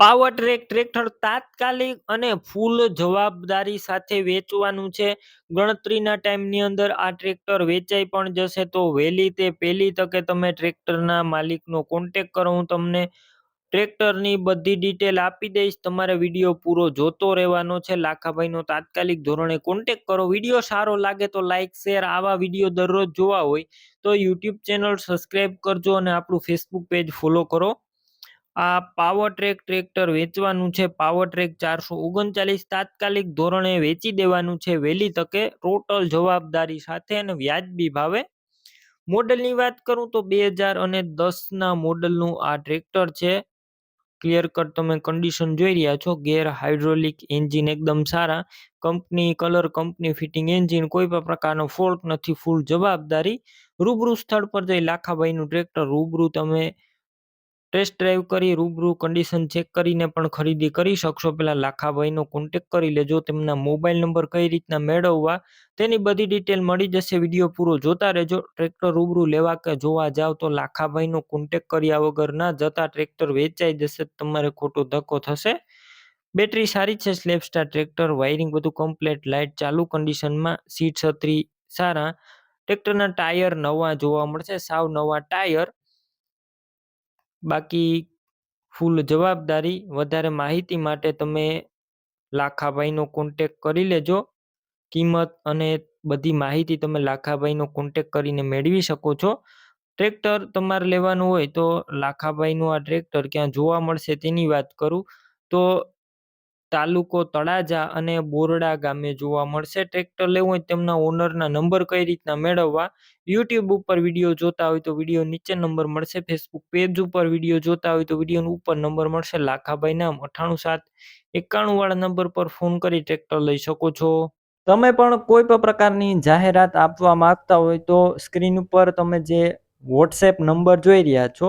Power track tractor તાત્કાલિક અને ફૂલ જવાબદારી સાથે વેચવાનું છે. ગણતરીના ટાઈમની અંદર આ ટ્રેક્ટર વેચાઈ પણ જશે તો વહેલી તે પહેલી તકે તમે ટ્રેક્ટરના માલિકનો કોન્ટેક કરો. હું તમને ટ્રેક્ટરની બધી ડિટેલ આપી દઈશ. તમારે વીડિયો પૂરો જોતો રહેવાનો છે. લાખાભાઈનો તાત્કાલિક ધોરણે કોન્ટેક કરો. વીડિયો સારો લાગે તો લાઇક શેર આવા વીડિયો દરરોજ જોવા હોય તો યુટ્યુબ ચેનલ સબસ્ક્રાઈબ કરજો અને આપણું ફેસબુક પેજ ફોલો કરો. આ પાવર ટ્રેક ટ્રેક્ટર વેચવાનું છે. પાવર ટ્રેક ચારસો ઓગણચાલીસ તાત્કાલિક ધોરણે વેચી દેવાનું છે. વહેલી તકે ટોટલ જવાબદારી સાથે અને વ્યાજબી ભાવે. મોડલની વાત કરું તો બે હજાર અને દસના મોડલનું આ ટ્રેક્ટર છે. ક્લિયર કટ તમે કન્ડિશન જોઈ રહ્યા છો. ગેર હાઇડ્રોલિક એન્જિન એકદમ સારા. Company colour company fitting engine કોઈ પણ પ્રકારનો ફોલ્ટ નથી. ફૂલ જવાબદારી રૂબરૂ સ્થળ પર જઈ લાખાભાઈનું ટ્રેક્ટર રૂબરૂ તમે ટેસ્ટ ડ્રાઈવ કરી, રૂબરૂ કન્ડિશન ચેક કરીને પણ ખરીદી કરી શકશો. પહેલાં લાખાભાઈનો કોન્ટેક કરી લેજો, તેમના મોબાઈલ નંબર કઈ રીતના મેળવવા, તેની બધી ડિટેલ મળી જશે. વીડિયો પૂરો જોતા રહેજો. ટ્રેક્ટર રૂબરૂ લેવા કે જોવા જાવ તો લાખાભાઈનો કોન્ટેક કર્યા વગર ના જતા ટ્રેક્ટર વેચાઈ જશે. તમારે ખોટો ધક્કો થશે. બેટરી સારી છે સ્લેપસ્ટાર ટ્રેક્ટર વાયરિંગ બધું કમ્પ્લેટ લાઇટ ચાલુ કન્ડિશનમાં સીટ છત્રી સારા. ટ્રેક્ટરના ટાયર નવા જોવા મળશે. સાવ નવા ટાયર બાકી ફૂલ જવાબદારી, વધારે માહિતી માટે તમે લાખાભાઈનો કોન્ટેક કરી લેજો. કિંમત અને બધી માહિતી તમે લાખાભાઈનો કોન્ટેક કરીને મેળવી શકો છો. ટ્રેક્ટર તમારે લેવાનું હોય તો લાખાભાઈનું આ ટ્રેક્ટર ક્યાં જોવા મળશે તેની વાત કરું. તો તાલુકો તળાજા અને બોરડા ગામે જોવા મળશે. ટ્રેક્ટર લેવું હોય તેમના ઓનરના નંબર કઈ રીતના મેળવવા? યુટ્યુબ ઉપર વીડિયો જોતા હોય તો વીડિયો નીચે નંબર મળશે. ફેસબુક પેજ ઉપર વીડિયો જોતા હોય તો વીડિયો ઉપર નંબર મળશે. લાખાભાઈ નામ અઠાણું સાત એકાણું વાળા નંબર પર ફોન કરી ટ્રેક્ટર લઈ શકો છો. તમે પણ કોઈ પણ પ્રકારની જાહેરાત આપવા માંગતા હોય તો સ્ક્રીન ઉપર તમે જે વોટ્સએપ નંબર જોઈ રહ્યા છો